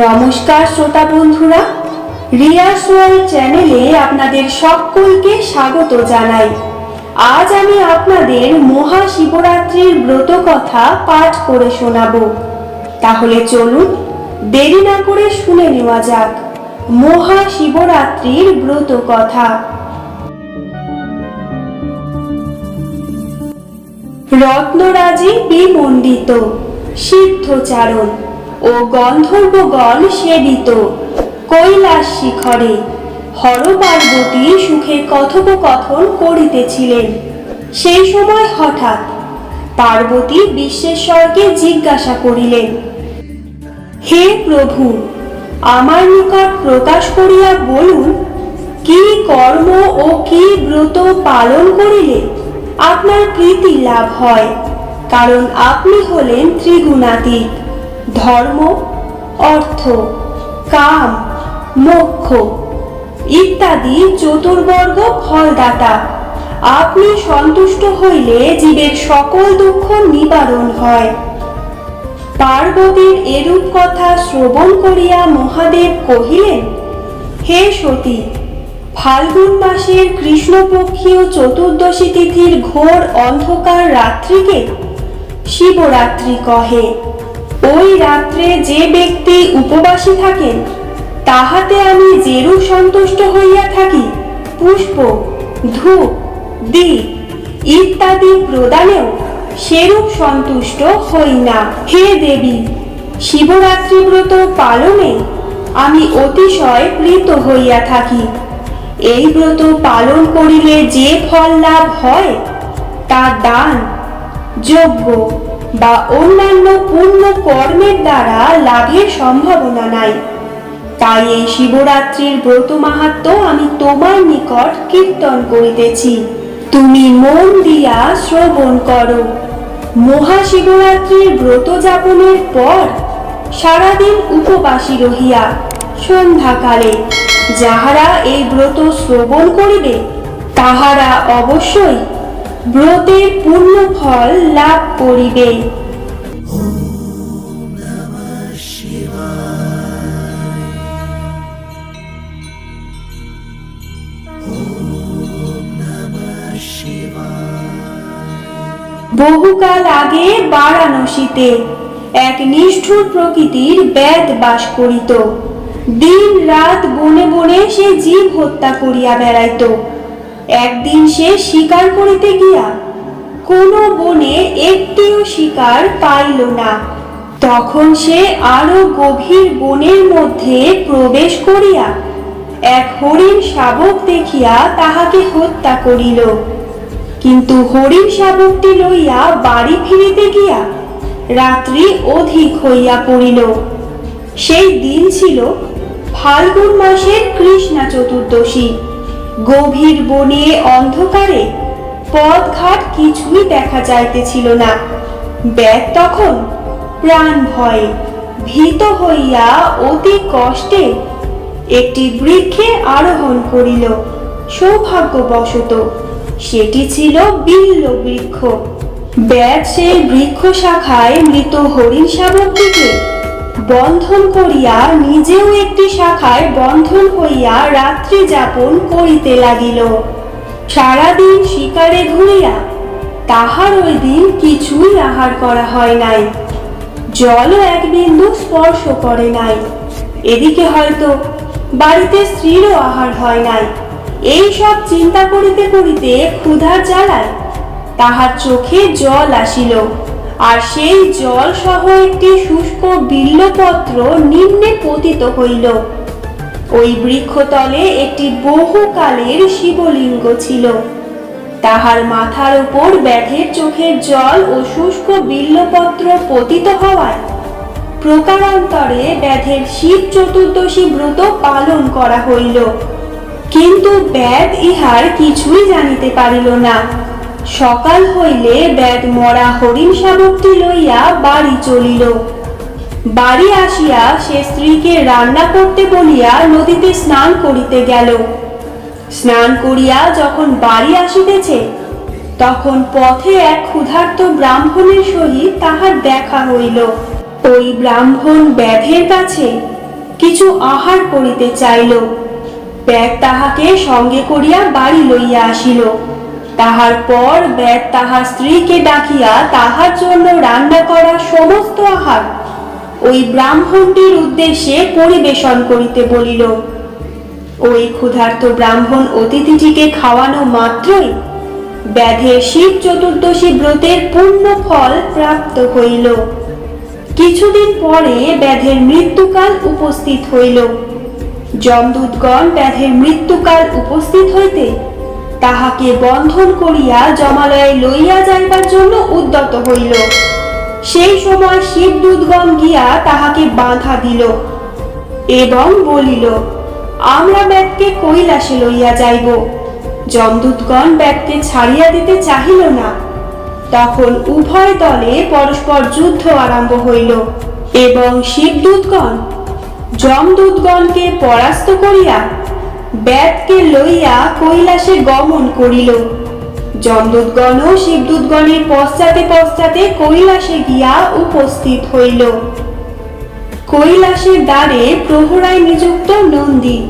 নমস্কার শ্রোতা বন্ধুরা রিয়াস ওয়ার্ল্ড চ্যানেলে আপনাদের সকলকে স্বাগত জানাই। আজ আমি আপনাদের মহাশিবরাত্রির ব্রত কথা পাঠ করে শোনাব। তাহলে চলুন, দেরি না করে শুনে নেওয়া যাক মহাশিবরাত্রির ব্রত কথা। রত্নরাজি বিমণ্ডিত সিদ্ধচারণ। ও গন্ধর্বগণ সেবিত। কৈলাস শিখরে হরপার্বতী সুখে কথোপকথন করিতেছিলেন। সেই সময় হঠাৎ পার্বতী বিশ্বেশ্বরকে জিজ্ঞাসা করিলেন, হে প্রভু, আমার নিকট প্রকাশ করিয়া বলুন, কি কর্ম ও কি ব্রত পালন করিলে আপনার প্রীতি লাভ হয়? কারণ আপনি হলেন ত্রিগুণাতীত। ধর্ম, অর্থ, কাম, মোক্ষ ইত্যাদি চতুর্বর্গ ফলদাতা। আপনি সন্তুষ্ট হইলে জীবের সকল দুঃখ নিবারণ হয়। পার্বতীর এরূপ কথা শ্রবণ করিয়া মহাদেব কহিলেন, হে সতী, ফাল্গুন মাসের কৃষ্ণপক্ষীয় চতুর্দশী তিথির ঘোর অন্ধকার রাত্রিকে শিবরাত্রি কহে। ওই রাত্রে যে ব্যক্তি উপবাসী থাকেন তাহাতে আমি যেরূপ সন্তুষ্ট হইয়া থাকি, পুষ্প, ধূপ, দীপ ইত্যাদি প্রদানেও সেরূপ সন্তুষ্ট হই না। হে দেবী, শিবরাত্রি ব্রত পালনে আমি অতিশয় প্রীত হইয়া থাকি। এই ব্রত পালন করিলে যে ফল লাভ হয়, তা দান, যজ্ঞ বা অন্যান্য পূর্ণ কর্মের দ্বারা লাভের সম্ভাবনা নাই। তাই এই শিবরাত্রির ব্রত মাহাত্ম আমি তোমার নিকট কীর্তন করিতেছি। তুমি মন দিয়া শ্রবণ করো। মহাশিবরাত্রির ব্রত যাপনের পর সারাদিন উপবাসী রহিয়া সন্ধ্যাকালে যাহারা এই ব্রত শ্রবণ করিবে, তাহারা অবশ্যই ব্রতের পূর্ণ ফল লাভ করিবে। বহুকাল আগে বারাণসীতে এক নিষ্ঠুর প্রকৃতির ব্যাদ বাস করিত। দিন রাত বনে বনে সে জীব হত্যা করিয়া বেড়াইত। একদিন সে শিকার করিতে গিয়া কোনো বনে একটিও শিকার পাইল না। তখন সে আরও গভীর বনের মধ্যে প্রবেশ করিয়া এক হরিণ শাবক দেখিয়া তাহাকে হত্যা করিল। কিন্তু হরিণ শাবকটি লইয়া বাড়ি ফিরিতে গিয়া রাত্রি অধিক হইয়া পড়িল। সেই দিন ছিল ফাল্গুন মাসের কৃষ্ণা চতুর্দশী। গভীর বনে অন্ধকারে পথঘাট কিছুই দেখা যাইতেছিল না। ব্যাগ তখন প্রাণ ভয়ে ভীত হইয়া অতি কষ্টে একটি বৃক্ষে আরোহণ করিল। সৌভাগ্যবশত সেটি ছিল বিল্ল বৃক্ষ। ব্যাগ সেই বৃক্ষ শাখায় মৃত হরিণ শাবকটিকে বন্ধন করিয়া নিজেও একটি শাখায় বন্ধন হইয়া রাত্রি যাপন করিতে লাগিল। সারাদিন শিকারে ঘুরিয়া তাহার ওই দিন কিছুই আহার করা হয় নাই। জলও এক বিন্দু স্পর্শ করে নাই। এদিকে হয়তো বাড়িতে স্ত্রীরও আহার হয় নাই। এই সব চিন্তা করিতে করিতে ক্ষুধার জ্বালায় তাহার চোখে জল আসিল। আর সেই জল সহ একটি শুষ্ক বিল্লপত্র নিম্নে পতিত হইল। ওই বৃক্ষতলে একটি বহুকালের শিবলিঙ্গ ছিল। তাহার মাথার উপর ব্যাধের চোখের জল ও শুষ্ক বিল্লপত্র পতিত হওয়ায় প্রকারান্তরে ব্যাধের শিব চতুর্দশী ব্রত পালন করা হইল। কিন্তু ব্যাধ ইহার কিছুই জানিতে পারিল না। সকাল হইলে ব্যাদ মরা হরিণ শাবকটি লইয়া বাড়ি চলিল। বাড়ি আসিয়া সে স্ত্রীকে রান্না করতে বলিয়া নদীতে স্নান করিতে গেল। স্নান করিয়া যখন বাড়ি আসিতেছে, তখন পথে এক ক্ষুধার্ত ব্রাহ্মণের সহিত তাহার দেখা হইল। ওই ব্রাহ্মণ ব্যাধের কাছে কিছু আহার করিতে চাইল। ব্যাগ তাহাকে সঙ্গে করিয়া বাড়ি লইয়া আসিল। তাহার পর ব্যাগ তাহার স্ত্রীকে ডাকিয়া তাহার জন্য রান্না করা সমস্ত আহার ওই ব্রাহ্মণটির উদ্দেশ্যে পরিবেশন করিতে বলিল, ওই ক্ষুধার্ত ব্রাহ্মণ অতিথিটিকে খাওয়ানো মাত্রই ব্যাধের শিব চতুর্দশী ব্রতের পূর্ণ ফল প্রাপ্ত হইল। কিছুদিন পরে ব্যাধের মৃত্যুকাল উপস্থিত হইল। যমদূতগণ ব্যাধের মৃত্যুকাল উপস্থিত হইতে তাহাকে বন্ধন করিয়া জমালয়ে লইয়া যাইবার জন্য উদ্যত হইল। সেই সময় শিবদূতগণ গিয়া তাহাকে বাঁধা দিল এবং বলিল, আমরা ব্যাগকে কৈলাসে লইয়া যাইব। যমদূতগণ ব্যাগকে ছাড়িয়া দিতে চাহিল না। তখন উভয় দলে পরস্পর যুদ্ধ আরম্ভ হইল এবং শিবদূতগণ যমদূতগণকে পরাস্ত করিয়া ব্যাগকে লইয়া কৈলাসে গমন করিল। যমদূতগণও শিবদূতগণের পশ্চাতে পশ্চাতে কৈলাসে গিয়া উপস্থিত হইল। কৈলাসের দ্বারে প্রহরায় নিযুক্ত নন্দী,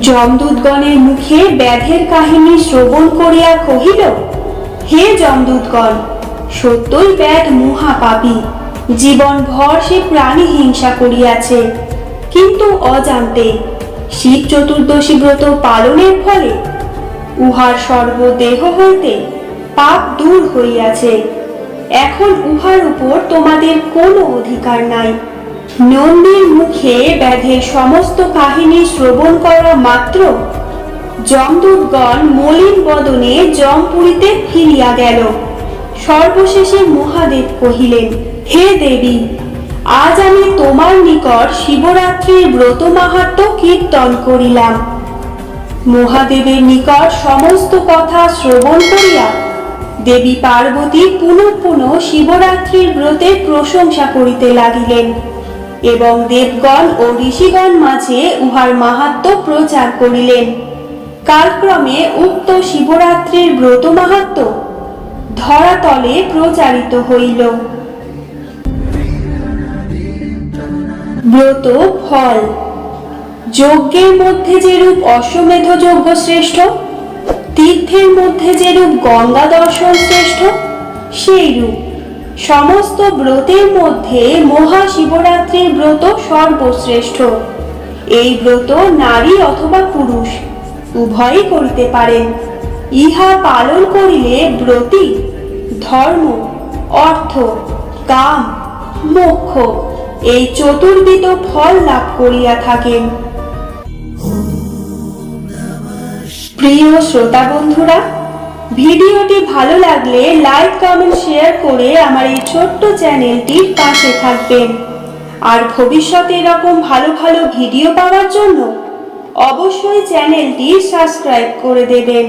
যমদূতগণের মুখে ব্যাধের কাহিনী শ্রবণ করিয়া কহিল, হে যমদূতগণ, সত্যই ব্যাধ মহাপাপী। জীবন ভর সে প্রাণী হিংসা করিয়াছে। কিন্তু অজান্তে শিব চতুর্দশী ব্রত পালনের ফলে উহার সর্বদেহ হইতে পাপ দূর হইয়াছে। এখন উহার উপর তোমাদের কোনো অধিকার নাই। নন্দীর মুখে ব্যাধের সমস্ত কাহিনী শ্রবণ করা মাত্র যমদূতগণ মলিন বদনে জমপুরীতে ফিরিয়া গেল। সর্বশেষে মহাদেব কহিলেন, হে দেবী আজ আমি তোমার নিকট শিবরাত্রির ব্রত মাহাত্ম কীর্তন করিলাম। মহাদেবের নিকট সমস্ত কথা শ্রবণ করিয়া দেবী পার্বতী পুনঃ পুনঃ শিবরাত্রির ব্রতের প্রশংসা করিতে লাগিলেন এবং দেবগণ ও ঋষিগণ মাঝে উহার মাহাত্ম প্রচার করিলেন। কালক্রমে উক্ত শিবরাত্রির ব্রত মাহাত্ম ধরাতলে প্রচারিত হইল। ব্রত ফল। যজ্ঞের মধ্যে যেরূপ অশ্বমেধ যজ্ঞ শ্রেষ্ঠ, তীর্থের মধ্যে যেরূপ গঙ্গা দর্শন শ্রেষ্ঠ, সেই রূপ সমস্ত ব্রতের মধ্যে মহাশিবরাত্রির ব্রত সর্বশ্রেষ্ঠ। এই ব্রত নারী অথবা পুরুষ উভয়ই করিতে পারেন। ইহা পালন করিলে ব্রতী, ধর্ম, অর্থ, কাম, মোক্ষ এই চতুর্বিধ ফল লাভ করিয়া থাকেন। প্রিয় শ্রোতা বন্ধুরা, ভিডিওটি ভালো লাগলে লাইক, কমেন্ট, শেয়ার করে আমার এই ছোট্ট চ্যানেলটির পাশে থাকবেন। আর ভবিষ্যতে এরকম ভালো ভালো ভিডিও পাওয়ার জন্য অবশ্যই চ্যানেলটি সাবস্ক্রাইব করে দেবেন।